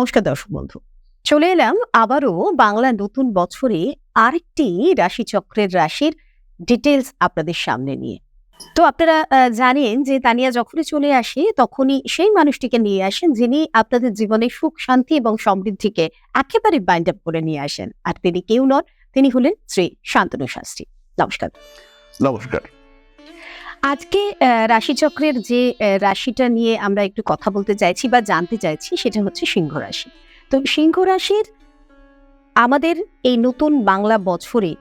নমস্কার দর্শক বন্ধু। চলে এলাম আবারও বাংলা নতুন বছরে আরেকটি রাশিচক্রের রাশির ডিটেলস আপনাদের সামনে নিয়ে। তো আপনারা জানেন যে তানিয়া যখনই চলে আসে, তখনই সেই মানুষটিকে নিয়ে আসেন যিনি আপনাদের জীবনে সুখ, শান্তি এবং সমৃদ্ধিকে একেবারে বাইন্ড আপ করে নিয়ে আসেন। আর তিনি কেউ নন, তিনি হলেন শ্রী শান্তনু শাস্ত্রী। নমস্কার। নমস্কার। আজকে রাশিচক্রের যে রাশিটা নিয়ে আমরা একটু কথা বলতে চাইছি বা জানতে চাইছি সেটা হচ্ছে সিংহ রাশি। তো সিংহ রাশির আমাদের এই নতুন বাংলা বছরে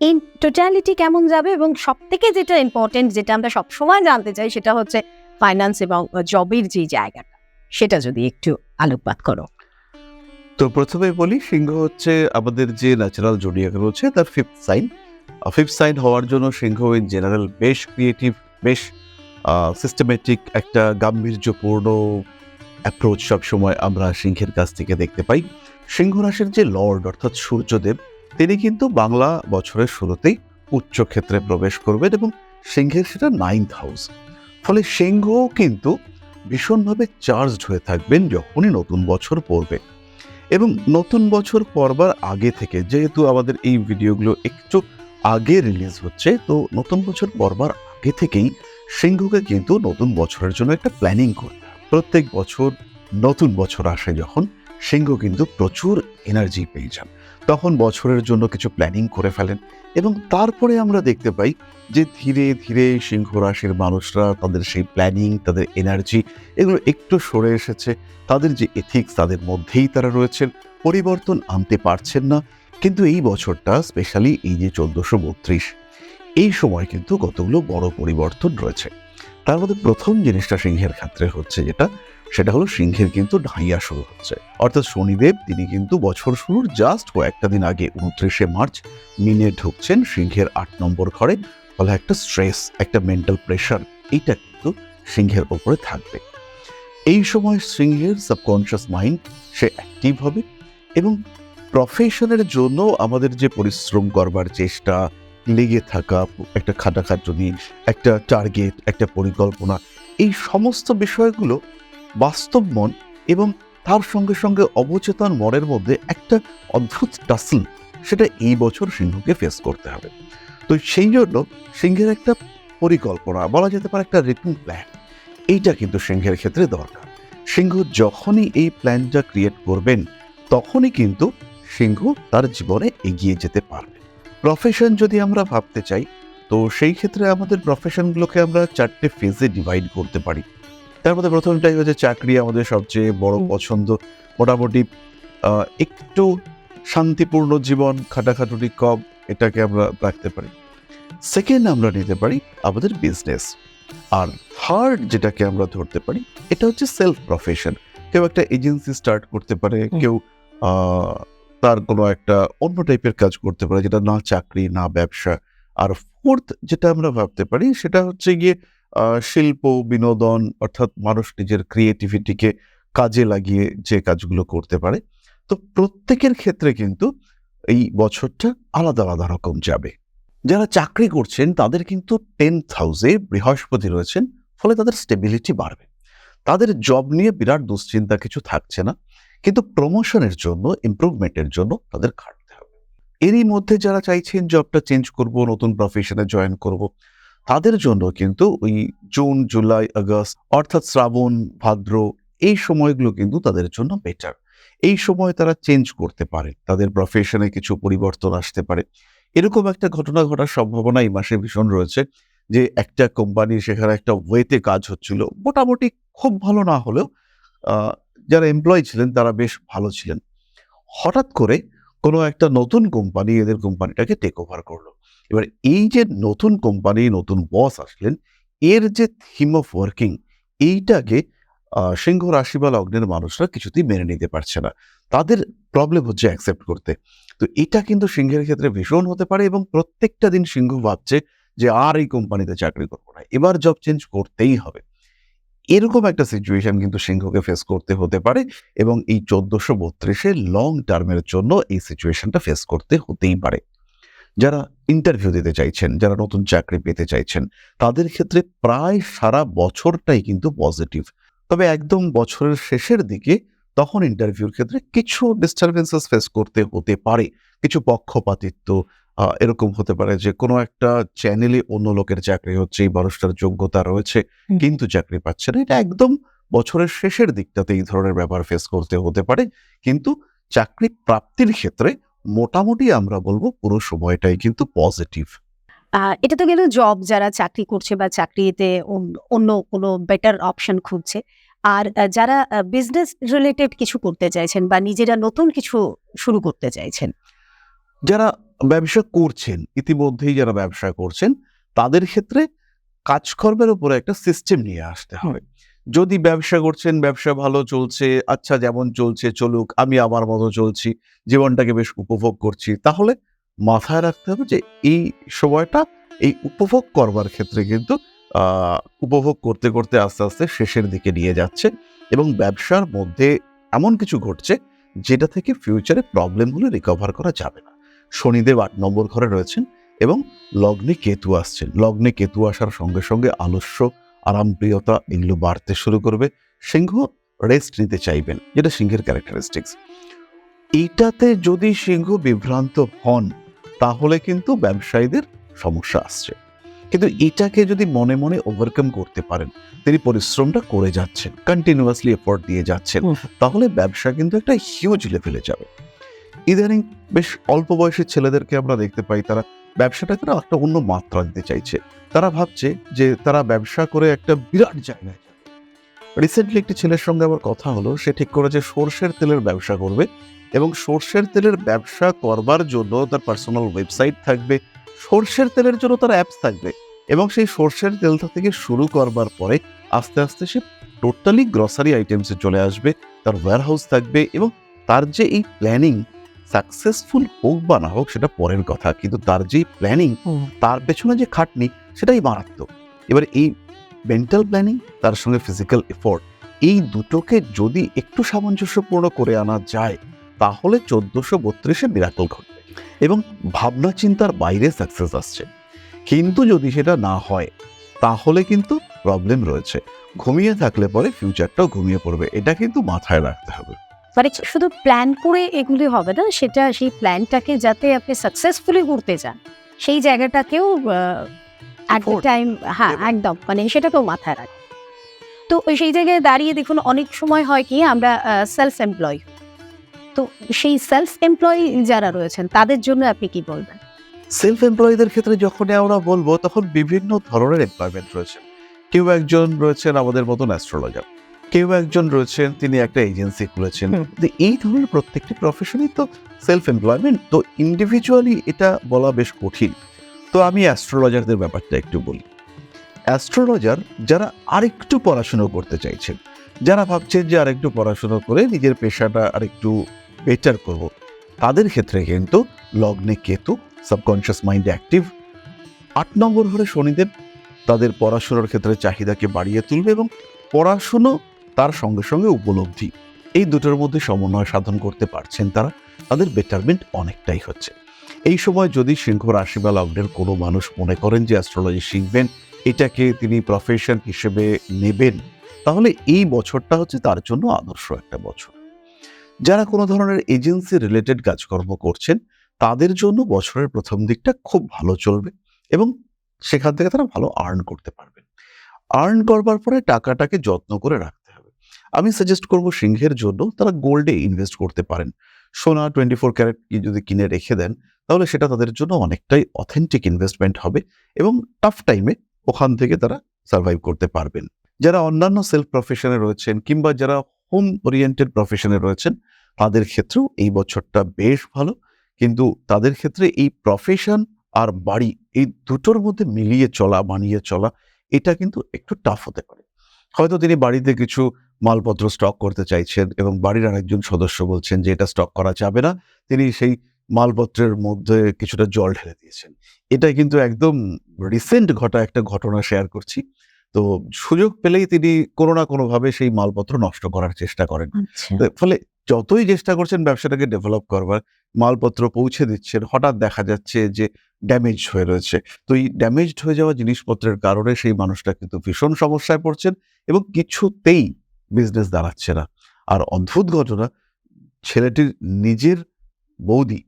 ইন টোটালিটি কেমন যাবে এবং সব থেকে যেটা ইম্পর্টেন্ট যেটা আমরা সবসময় জানতে চাই সেটা হচ্ছে ফাইন্যান্স এবং জবের যে জায়গাটা, সেটা যদি একটু আলোকপাত করো। তো প্রথমে বলি, সিংহ হচ্ছে আমাদের যে ন্যাচারাল জোডিয়াক রয়েছে, তার ফিফথ সাইন ফিফথ সাইন হওয়ার জন্য সিংহ ইন জেনারেল বেশ ক্রিয়েটিভ বেশ সিস্টেমেটিক একটা গাম্ভীর্যপূর্ণ অ্যাপ্রোচ সবসময় আমরা সিংহের কাছ থেকে দেখতে পাই। সিংহ রাশির যে লর্ড অর্থাৎ সূর্যদেব, তিনি কিন্তু বাংলা বছরের শুরুতেই উচ্চ ক্ষেত্রে প্রবেশ করবেন এবং সিংহের সেটা নাইন্থ হাউস ফলে সিংহ কিন্তু ভীষণভাবে চার্জড হয়ে থাকবেন যখনই নতুন বছর পড়বে। এবং নতুন বছর পড়বার আগে থেকে, যেহেতু আমাদের এই ভিডিওগুলো একটু আগে রিলিজ হচ্ছে, তো নতুন বছর পড়বার আগে থেকেই সিংহকে কিন্তু নতুন বছরের জন্য একটা প্ল্যানিং হয় প্রত্যেক বছর নতুন বছর আসে যখন সিংহ কিন্তু প্রচুর এনার্জি পেয়ে যান। তখন বছরের জন্য কিছু প্ল্যানিং করে ফেলেন এবং তারপরে আমরা দেখতে পাই যে ধীরে ধীরে সিংহ রাশির মানুষরা তাদের সেই প্ল্যানিং তাদের এনার্জি এগুলো একটু সরে এসেছে। তাদের যে এথিক্স তাদের মধ্যেই তারা রয়েছেন। পরিবর্তন আনতে পারছেন না। কিন্তু এই বছরটা স্পেশালি এই যে চোদ্দশো বত্রিশ, এই সময় কিন্তু কতগুলো বড় পরিবর্তন রয়েছে। তার মধ্যে প্রথম জিনিসটা সিংহের ক্ষেত্রে হচ্ছে যেটা, সেটা হলো সিংহের কিন্তু ঢাইয়া শুরু হচ্ছে। অর্থাৎ শনিদেব, তিনি কিন্তু বছর শুরুর জাস্ট কয়েকটা দিন আগে উনত্রিশে মার্চ মিনে ঢুকছেন সিংহের আট নম্বর ঘরে, ফলে একটা স্ট্রেস একটা মেন্টাল প্রেশার এইটা কিন্তু সিংহের ওপরে থাকবে। এই সময় সিংহের সাবকনশিয়াস মাইন্ড সে অ্যাক্টিভ হবে এবং প্রফেশনের জন্য আমাদের যে পরিশ্রম করবার চেষ্টা, লেগে থাকা একটা খাটাখাটুনি, একটা টার্গেট একটা পরিকল্পনা, এই সমস্ত বিষয়গুলো বাস্তব মন এবং তার সঙ্গে সঙ্গে অবচেতন মনের মধ্যে একটা অদ্ভুত টাসল সেটা এই বছর সিংহকে ফেস করতে হবে। তো সেই জন্য সিংহের একটা পরিকল্পনা, বলা যেতে পারে একটা রিটিন প্ল্যান এইটা কিন্তু সিংহের ক্ষেত্রে দরকার। সিংহ যখনই এই প্ল্যানটা ক্রিয়েট করবেন, তখনই কিন্তু সিংহ তার জীবনে এগিয়ে যেতে পারবে। প্রফেশন যদি আমরা ভাবতে চাই তো সেই ক্ষেত্রে আমাদের প্রফেশনগুলোকে আমরা চারটে ফেজে ডিভাইড করতে পারি। তার মধ্যে প্রথমটাই হচ্ছে চাকরি আমাদের সবচেয়ে বড় পছন্দ। মোটামুটি একটু শান্তিপূর্ণ জীবন খাটাখাটুনি কম এটাকে আমরা রাখতে পারি। সেকেন্ড আমরা নিতে পারি আমাদের বিজনেস আর থার্ড যেটাকে আমরা ধরতে পারি এটা হচ্ছে সেলফ প্রফেশন কেউ একটা এজেন্সি স্টার্ট করতে পারে কেউ তার কোনো একটা অন্য টাইপের কাজ করতে পারে, যেটা না চাকরি, না ব্যবসা। আর ফোর্থ যেটা আমরা ভাবতে পারি, সেটা হচ্ছে গিয়ে শিল্প, বিনোদন, অর্থাৎ মানুষ নিজের ক্রিয়েটিভিটিকে কাজে লাগিয়ে যে কাজগুলো করতে পারে। তো প্রত্যেকের ক্ষেত্রে কিন্তু এই বছরটা আলাদা আলাদা রকম যাবে। যারা চাকরি করছেন, তাদের কিন্তু টেন্থ হাউসে বৃহস্পতি রয়েছেন, ফলে তাদের স্টেবিলিটি বাড়বে। তাদের জব নিয়ে বিরাট দুশ্চিন্তা কিছু থাকছে না। কিন্তু প্রমোশনের জন্য ইমপ্রুভমেন্টের জন্য তাদের খাটতে হবে। এরই মধ্যে যারা চাইছেন জবটা চেঞ্জ করব, নতুন প্রফেশনে জয়েন করব, তাদের জন্য কিন্তু ওই জুন জুলাই আগস্ট অর্থাৎ শ্রাবণ, ভাদ্র এই সময়গুলো কিন্তু তাদের জন্য বেটার এই সময় তারা চেঞ্জ করতে পারে, তাদের প্রফেশনে কিছু পরিবর্তন আসতে পারে। এরকম একটা ঘটনা ঘটার সম্ভাবনা এই মাসে ভীষণ রয়েছে যে একটা কোম্পানি সেখানে একটা ওয়েতে কাজ হচ্ছিল, মোটামুটি খুব ভালো না হলেও যারা এমপ্লয় ছিলেন, তারা বেশ ভালো ছিলেন। হঠাৎ করে কোনো একটা নতুন কোম্পানি এদের কোম্পানিটাকে টেক ওভার করল। এবার এই যে নতুন কোম্পানি নতুন বস আসলেন, এর যে থিম অফ ওয়ার্কিং এইটাকে সিংহ রাশি বা লগ্নের মানুষরা কিছুতেই মেনে নিতে পারছে না। তাদের প্রবলেম হচ্ছে অ্যাকসেপ্ট করতে। তো এটা কিন্তু সিংহের ক্ষেত্রে ভীষণ হতে পারে এবং প্রত্যেকটা দিন সিংহ ভাবছে যে আর এই কোম্পানিতে চাকরি করব না। এবার জব চেঞ্জ করতেই হবে। এরকম একটা সিচুয়েশন কিন্তু সিংহকে ফেস করতে হতে পারে এবং এই চোদ্দোশো বত্রিশে লং টার্মের জন্য এই সিচুয়েশনটা ফেস করতে হতেই পারে। যারা ইন্টারভিউ দিতে চাইছেন, যারা নতুন চাকরি পেতে চাইছেন, তাদের ক্ষেত্রে প্রায় সারা বছরটাই কিন্তু পজিটিভ তবে একদম বছরের শেষের দিকে তখন ইন্টারভিউর ক্ষেত্রে কিছু ডিস্টারবেন্সেস ফেস করতে হতে পারে। কিছু পক্ষপাতিত্ব এরকম হতে পারে যে কোনো একটা চ্যানেলে অন্য লোকের চাকরি হচ্ছে এই মানুষটার যোগ্যতা রয়েছে কিন্তু চাকরি পাচ্ছে না। এটা একদম বছরের শেষের দিকটাতে এই ধরনের ব্যাপার ফেস করতে হতে পারে কিন্তু চাকরি প্রাপ্তির ক্ষেত্রে মোটামুটি আমরা বলব পুরো সময়টাই কিন্তু পজিটিভ এটা তো গেল জব যারা চাকরি করছে বা চাকরিতে অন্য কোনো বেটার অপশন খুঁজছে। আর যারা বিজনেস রিলেটেড কিছু করতে চাইছেন বা নিজেরা নতুন কিছু শুরু করতে চাইছেন। যারা ব্যবসা করছেন, ইতিমধ্যেই যারা ব্যবসা করছেন, তাদের ক্ষেত্রে কাজকর্মের উপরে একটা সিস্টেম নিয়ে আসতে হবে। যদি ব্যবসা করছেন, ব্যবসা ভালো চলছে আচ্ছা যেমন চলছে, চলুক, আমি আমার মতো চলছি, জীবনটাকে বেশ উপভোগ করছি, তাহলে মাথায় রাখতে হবে যে এই সময়টা এই উপভোগ করবার ক্ষেত্রে কিন্তু উপভোগ করতে করতে আস্তে আস্তে শেষের দিকে নিয়ে যাচ্ছে এবং ব্যবসার মধ্যে এমন কিছু ঘটছে, যেটা থেকে ফিউচারে প্রবলেম রিকভার করা যাবে না। শনিদেব আট নম্বর ঘরে রয়েছেন এবং লগ্নে কেতু আসছেন। লগ্নে কেতু আসার সঙ্গে সঙ্গে আলস্য আরামপ্রিয়তা এগুলো বাড়তে শুরু করবে। সিংহ রেস্ট নিতে চাইবেন যেটা সিংহের ক্যারেক্টারিস্টিক্স এইটাতে যদি সিংহ বিভ্রান্ত হন তাহলে কিন্তু ব্যবসায়ীদের সমস্যা আসছে। কিন্তু এটাকে যদি মনে মনে ওভারকাম করতে পারেন তিনি পরিশ্রমটা করে যাচ্ছেন কন্টিনিউয়াসলি এফোর্ট দিয়ে যাচ্ছেন তাহলে ব্যবসা কিন্তু একটা হিউজ লেভেলে যাবে। ইদানিং বেশ অল্প বয়সের ছেলেদেরকে আমরা দেখতে পাই, তারা ব্যবসাটাকে না একটা অন্য মাত্রা দিতে চাইছে। তারা ভাবছে যে তারা ব্যবসা করে একটা বিরাট জায়গায় রিসেন্টলি একটি ছেলের সঙ্গে আমার কথা হলো, সে ঠিক করেছে সর্ষের তেলের ব্যবসা করবে এবং সর্ষের তেলের ব্যবসা করবার জন্য তার পার্সোনাল ওয়েবসাইট থাকবে, সর্ষের তেলের জন্য তার অ্যাপস থাকবে এবং সেই সর্ষের তেলটা থেকে শুরু করবার পরে আস্তে আস্তে সে টোটালি গ্রসারি আইটেমসে চলে আসবে, তার ওয়্যারহাউস থাকবে এবং তার যে এই প্ল্যানিং সাকসেসফুল হোক বা না হোক সেটা পরের কথা। কিন্তু তার যেই প্ল্যানিং তার পেছনে যে খাটনি সেটাই মারাত্মক। এবার এই মেন্টাল প্ল্যানিং তার সঙ্গে ফিজিক্যাল এফোর্ট এই দুটোকে যদি একটু সামঞ্জস্যপূর্ণ করে আনা যায় তাহলে চোদ্দোশো বত্রিশে বিরাকল ঘটবে। এবং ভাবনা চিন্তার বাইরে সাকসেস আসছে। কিন্তু যদি সেটা না হয় তাহলে কিন্তু প্রবলেম রয়েছে। ঘুমিয়ে থাকলে পরে ফিউচারটাও ঘুমিয়ে পড়বে। এটা কিন্তু মাথায় রাখতে হবে। মানে শুধু প্ল্যান করে এগুলি হবে না সেটা সেই প্ল্যানটাকে যাতে আপনি সাকসেসফুলি করতে চান। সেই জায়গাটাকেও টাইম হ্যাঁ একদম মানে সেটাকেও মাথায় রাখে তো সেই জায়গায় দাঁড়িয়ে দেখুন অনেক সময় হয় কি আমরা সেলফ এমপ্লয় তো সেই সেলফ এমপ্লয় যারা রয়েছেন তাদের জন্য আপনি কি বলবেন? সেলফ এমপ্লয়ীদের ক্ষেত্রে যখন আমরা বলব তখন বিভিন্ন ধরনের এমপ্লয়মেন্ট রয়েছে। কেউ একজন রয়েছেন আমাদের মতন অ্যাস্ট্রোলজার কেউ একজন রয়েছেন তিনি একটা এজেন্সি খুলেছেন। এই ধরনের প্রত্যেকটি প্রফেশনই তো সেলফ এমপ্লয়মেন্ট তো ইন্ডিভিজুয়ালি এটা বলা বেশ কঠিন। তো আমি অ্যাস্ট্রোলজারদের ব্যাপারটা একটু বলি। অ্যাস্ট্রোলজার যারা আরেকটু পড়াশুনো করতে চাইছেন যারা ভাবছেন যে আরেকটু পড়াশুনো করে নিজের পেশাটা আরেকটু বেটার করব তাদের ক্ষেত্রে কিন্তু লগ্নে কেতু সাবকনশিয়াস মাইন্ড অ্যাক্টিভ আট নম্বর ঘরে শনিদেব তাদের পড়াশুনোর ক্ষেত্রে চাহিদাকে বাড়িয়ে তুলবে এবং পড়াশুনো তার সঙ্গে সঙ্গে উপলব্ধি। এই দুটোর মধ্যে সমন্বয় সাধন করতে পারছেন তারা, তাদের বেটারমেন্ট অনেকটাই হচ্ছে। এই সময় যদি সিংহ রাশি বা লগ্নের কোনো মানুষ মনে করেন যে অ্যাস্ট্রোলজি শিখবেন, এটাকে তিনি প্রফেশন হিসেবে নেবেন, তাহলে এই বছরটা হচ্ছে তার জন্য আদর্শ একটা বছর। যারা কোনো ধরনের এজেন্সি রিলেটেড কাজকর্ম করছেন, তাদের জন্য বছরের প্রথম দিকটা খুব ভালো চলবে এবং সেখান থেকে তারা ভালো আর্ন করতে পারবেন। আর্ন করবার পরে টাকাটাকে যত্ন করে রাখতে হবে আমি সাজেস্ট করব সিংহের জন্য তারা গোল্ডে ইনভেস্ট করতে পারেন। সোনা টোয়েন্টি ফোর ক্যারেট যদি কিনে রেখে দেন, তাহলে সেটা তাদের জন্য অনেকটাই অথেন্টিক ইনভেস্টমেন্ট হবে এবং টাফ টাইমে ওখান থেকে তারা সার্ভাইভ করতে পারবেন। যারা অন্যান্য সেলফ প্রফেশনে রয়েছেন কিংবা যারা হোম ওরিয়েন্টেড প্রফেশনে রয়েছেন, তাদের ক্ষেত্রেও এই বছরটা বেশ ভালো। কিন্তু তাদের ক্ষেত্রে এই প্রফেশন আর বাড়ি এই দুটোর মধ্যে মিলিয়ে চলা, মানিয়ে চলা, এটা কিন্তু একটু টাফ হতে পারে। হয়তো তিনি বাড়িতে কিছু মালপত্র স্টক করতে চাইছেন এবং বাড়ির আরেকজন সদস্য বলছেন যে এটা স্টক করা যাবে না। তিনি সেই মালপত্রের মধ্যে কিছুটা জল ঢেলে দিয়েছেন। এটা কিন্তু একদম রিসেন্ট ঘটা একটা ঘটনা শেয়ার করছি। তো সুযোগ পেলেই তিনি কোনো না কোনোভাবে সেই মালপত্র নষ্ট করার চেষ্টা করেন। আচ্ছা। ফলে যতই চেষ্টা করছেন ব্যবসাটাকে ডেভেলপ করবার মালপত্র পৌঁছে দিচ্ছেন হঠাৎ দেখা যাচ্ছে যে ড্যামেজ হয়ে রয়েছে। তো এই ড্যামেজড হয়ে যাওয়া জিনিসপত্রের কারণে সেই মানুষটা কিন্তু ভীষণ সমস্যায় পড়ছেন এবং কিছুতেই বিজনেস দাঁড়াচ্ছে না। আর অদ্ভুত ঘটনা ছেলেটির নিজের বৌদি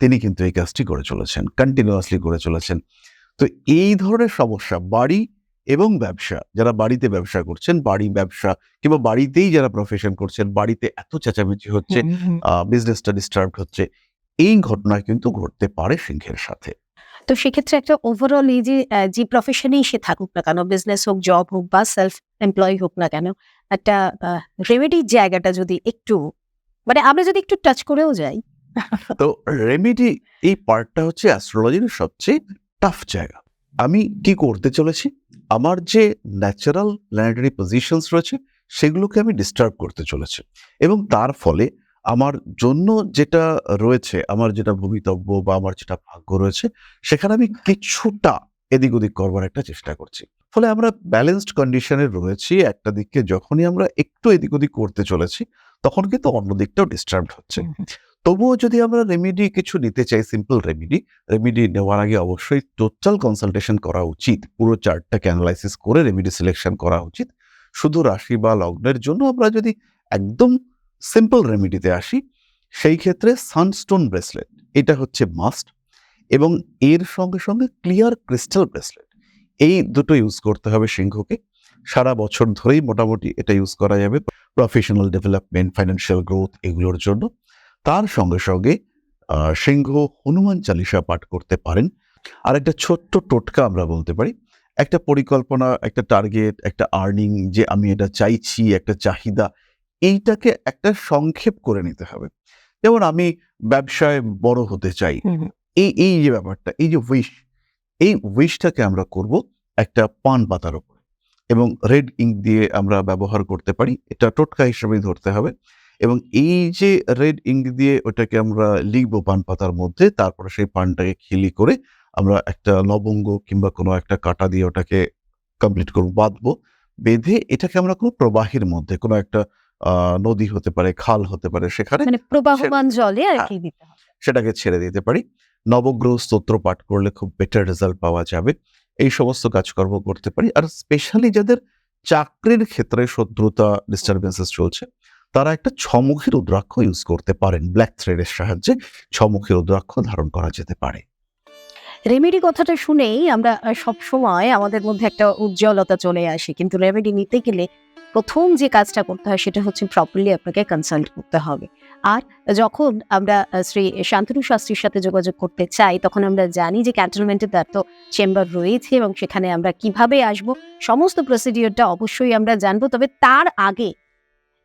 তিনি কিন্তু এই কাজটি করে চলেছেন কন্টিনিউয়াসলি করে চলেছেন। তো এই ধরনের সমস্যা বাড়ি এবং ব্যবসা যারা বাড়িতে ব্যবসা করছেন বাড়ি ব্যবসা কিংবা বাড়িতেই যারা প্রফেশন করছেন বাড়িতে এত চেঁচামেচি হচ্ছে বিজনেসটা ডিস্টার্ব হচ্ছে এই ঘটনা কিন্তু ঘটতে পারে সিংহের সাথে। তো সেক্ষেত্রে একটা ওভারঅল এই যে যে প্রফেশনেই সে থাকুক না কেন বিজনেস হোক জব হোক বা সেলফ এমপ্লয় হোক না কেন, একটা রেমেডির জায়গাটা যদি একটু মানে আমরা যদি একটু টাচ করেও যাই। তো রেমেডি এই পার্টটা হচ্ছে অ্যাস্ট্রোলজির সবচেয়ে টাফ জায়গা। আমি কি করতে চলেছি? আমার যে ন্যাচারাল প্ল্যানেটারি পজিশনস রয়েছে, সেগুলোকে আমি ডিস্টার্ব করতে চলেছি। এবং তার ফলে আমার জন্য যেটা রয়েছে আমার যেটা ভবিতব্য বা আমার যেটা ভাগ্য রয়েছে সেখানে আমি কিছুটা এদিক ওদিক করবার একটা চেষ্টা করছি। ফলে আমরা ব্যালেন্সড কন্ডিশনে রয়েছি একটা দিককে যখনই আমরা একটু এদিক ওদিক করতে চলেছি তখন কিন্তু অন্য দিকটাও ডিস্টার্ব হচ্ছে। তবুও যদি আমরা রেমিডি কিছু নিতে চাই সিম্পল রেমিডি রেমিডি নেওয়ার আগে অবশ্যই টোটাল কনসালটেশন করা উচিত। পুরো চার্টটাকে অ্যানালাইসিস করে রেমিডি সিলেকশন করা উচিত। শুধু রাশি বা লগ্নের জন্য আমরা যদি একদম সিম্পল রেমেডিতে আসি। সেই ক্ষেত্রে সানস্টোন ব্রেসলেট এটা হচ্ছে মাস্ট এবং এর সঙ্গে সঙ্গে ক্লিয়ার ক্রিস্টাল ব্রেসলেট এই দুটো ইউজ করতে হবে সিংহকে। সারা বছর ধরেই মোটামুটি এটা ইউজ করা যাবে প্রফেশনাল ডেভেলপমেন্ট ফাইন্যান্সিয়াল গ্রোথ এগুলোর জন্য। তার সঙ্গে সঙ্গে সিংহ হনুমান চালিসা পাঠ করতে পারেন। আর একটা ছোট্ট টোটকা আমরা বলতে পারি, একটা পরিকল্পনা, একটা টার্গেট একটা আর্নিং যে আমি এটা চাইছি, একটা চাহিদা এইটাকে একটা সংক্ষেপ করে নিতে হবে। যেমন আমি ব্যবসায় বড় হতে চাই এই এই যে ব্যাপারটা এই যে উইশ এই উইশটাকে আমরা করব একটা পান পাতার উপরে এবং রেড ইঙ্ক দিয়ে আমরা ব্যবহার করতে পারি এটা টোটকা হিসেবেই ধরতে হবে এবং এই যে রেড ইঙ্ক দিয়ে ওটাকে আমরা লিখব পান পাতার মধ্যে তারপরে সেই পানটাকে খিলি করে আমরা একটা লবঙ্গ কিংবা কোনো একটা কাটা দিয়ে ওটাকে কমপ্লিট করব বাঁধবো বেঁধে এটাকে আমরা কোনো প্রবাহের মধ্যে কোনো একটা নদী হতে পারে খাল হতে পারে সেখানে মানে প্রবাহমান জলে আর হ্যাঁ। কি দিতে হবে। সেটাকে ছেড়ে দিতে পারি। নবগ্রহ স্তোত্র পাঠ করলে খুব বেটার রেজাল্ট পাওয়া যাবে। এই সমস্ত কাজকর্ম করতে পারি। আর স্পেশালি যাদের চাকরির ক্ষেত্রে শত্রুতা ডিস্টারবেন্সেস চলছে তারা একটা ছমুখী রুদ্রাক্ষ ইউজ করতে পারেন। ব্ল্যাক থ্রেডের সাহায্যে ছমুখী রুদ্রাক্ষ ধারণ করা যেতে পারে। রেমেডি কথাটা শুনেই আমরা সব সময় আমাদের মধ্যে একটা উজ্জ্বলতা চলে আসে। কিন্তু রেমেডি নিতে গেলে প্রথম যে কাজটা করতে হয় সেটা হচ্ছে প্রপারলি আপনাকে কনসাল্ট করতে হবে। আর যখন আমরা শ্রী শান্তনু শাস্ত্রীর সাথে যোগাযোগ করতে চাই, তখন আমরা জানি যে ক্যান্টনমেন্টে তার তো চেম্বার রয়েছে এবং সেখানে আমরা কীভাবে আসব। সমস্ত প্রসিডিওরটা অবশ্যই আমরা জানব। তবে তার আগে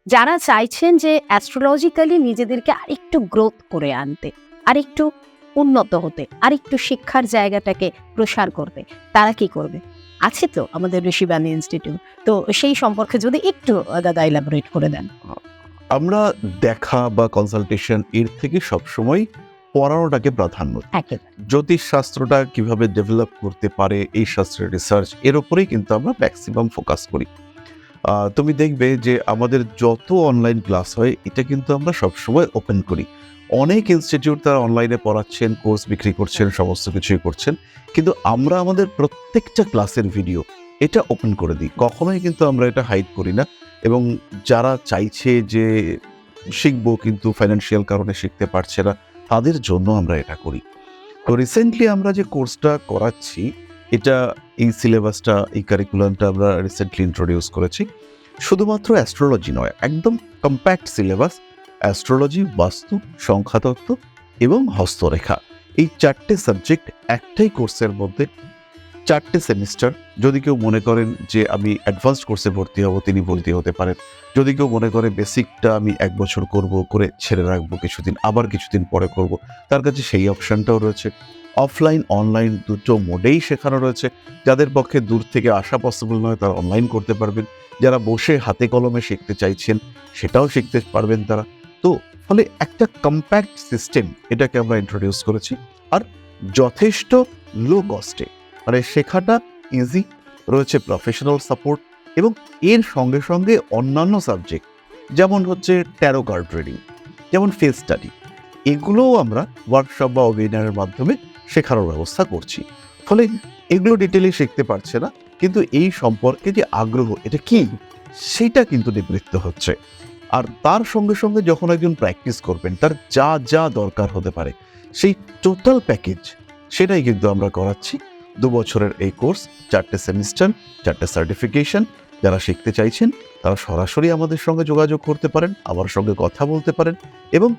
যারা চাইছেন যে অ্যাস্ট্রোলজিক্যালি নিজেদেরকে আরেকটু গ্রোথ করে আনতে, আরেকটু উন্নত হতে, আরেকটু শিক্ষার জায়গাটাকে প্রসার করতে, তারা কি করবে? আছে তো আমাদের ঋষিবাণী ইনস্টিটিউট তো সেই সম্পর্কে যদি একটু দাদা ইলাবোরেট করে দেন। আমরা দেখা বা কনসালটেশন এর থেকে সবসময় পড়ানোটাকে প্রাধান্য জ্যোতিষ শাস্ত্রটা কীভাবে ডেভেলপ করতে পারে এই শাস্ত্রের রিসার্চ এর উপরেই কিন্তু আমরা ম্যাক্সিমাম ফোকাস করি। তুমি দেখবে যে আমাদের যত অনলাইন ক্লাস হয় এটা কিন্তু আমরা সবসময় ওপেন করি। অনেক ইনস্টিটিউট তারা অনলাইনে পড়াচ্ছেন কোর্স বিক্রি করছেন, সমস্ত কিছুই করছেন। কিন্তু আমরা আমাদের প্রত্যেকটা ক্লাসের ভিডিও এটা ওপেন করে দিই। কখনোই কিন্তু আমরা এটা হাইড করি না এবং যারা চাইছে যে শিখব কিন্তু ফাইন্যান্সিয়াল কারণে শিখতে পারছে না, তাদের জন্য আমরা এটা করি। তো রিসেন্টলি আমরা যে কোর্সটা করাচ্ছি, এটা এই সিলেবাসটা এই কারিকুলামটা আমরা রিসেন্টলি ইন্ট্রোডিউস করেছি। শুধুমাত্র অ্যাস্ট্রোলজি নয়, একদম কম্প্যাক্ট সিলেবাস অ্যাস্ট্রোলজি বাস্তু, সংখ্যাতত্ত্ব এবং হস্তরেখা। এই চারটে সাবজেক্ট একটাই কোর্সের মধ্যে, চারটে সেমিস্টার যদি কেউ মনে করেন যে আমি অ্যাডভান্স কোর্সে ভর্তি হব, তিনি ভর্তি হতে পারেন। যদি কেউ মনে করে বেসিকটা আমি এক বছর করব, করে ছেড়ে রাখব, কিছুদিন, আবার কিছুদিন পরে করব, তার কাছে সেই অপশনটাও রয়েছে। অফলাইন অনলাইন দুটো মোডেই শেখানো রয়েছে। যাদের পক্ষে দূর থেকে আসা পসিবল নয়, তারা অনলাইন করতে পারবেন। যারা বসে হাতে কলমে শিখতে চাইছেন, সেটাও শিখতে পারবেন তারা। তো ফলে একটা কম্প্যাক্ট সিস্টেম এটাকে আমরা ইন্ট্রোডিউস করেছি আর যথেষ্ট লো কস্টে মানে শেখাটা ইজি রয়েছে প্রফেশনাল সাপোর্ট এবং এর সঙ্গে সঙ্গে অন্যান্য সাবজেক্ট যেমন হচ্ছে ট্যারো কার্ড রিডিং যেমন ফেস স্টাডি এগুলোও আমরা ওয়ার্কশপ বা ওয়েবিনারের মাধ্যমে শেখানোর ব্যবস্থা করছি। ফলে এগুলো ডিটেলে শিখতে পারছে না, কিন্তু এই সম্পর্কে যে আগ্রহ, এটা কি? সেটা কিন্তু নিবৃত্ত হচ্ছে। আর তার সঙ্গে সঙ্গে যখন একজন প্র্যাকটিস করবেন, তার যা যা দরকার হতে পারে, সেই টোটাল প্যাকেজ সেটাই কিন্তু আমরা করাচ্ছি। দু বছরের এই কোর্স চারটে সেমিস্টার চারটে সার্টিফিকেশন যারা শিখতে চাইছেন, তারা সরাসরি আমাদের সঙ্গে যোগাযোগ করতে পারেন, আমার সঙ্গে কথা বলতে পারেন এবং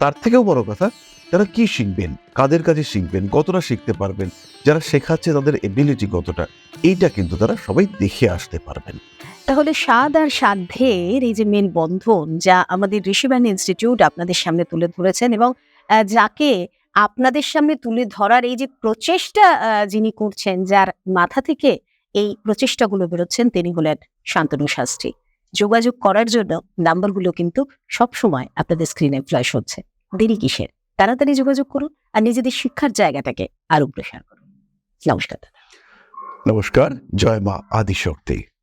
তার থেকেও বড় কথা, তারা কি শিখবেন, কাদের কাছে শিখবেন, কতটা শিখতে পারবেন, যারা শেখাচ্ছে তাদের এবিলিটি কতটা এইটা কিন্তু তারা সবাই দেখে আসতে পারবেন। তাহলে স্বাদ আর সাধ্যের এই যে মেন বন্ধন যা আমাদের ঋষিবান ইনস্টিটিউট আপনাদের সামনে তুলে ধরেছেন এবং যাকে আপনাদের সামনে তুলে ধরার এই যে প্রচেষ্টা যিনি করছেন, যার মাথা থেকে এই প্রচেষ্টাগুলো বেরোচ্ছেন, তিনি হলেন শান্তনু শাস্ত্রী। যোগাযোগ করার জন্য নাম্বারগুলো কিন্তু সব সময় আপনাদের স্ক্রিনে ফ্ল্যাশ হচ্ছে। দেরি কিসের? তাড়াতাড়ি যোগাযোগ করুন আর নিজেদের শিক্ষার জায়গাটাকে আরও প্রসার করুন। নমস্কার নমস্কার জয় মা আদিশক্তি।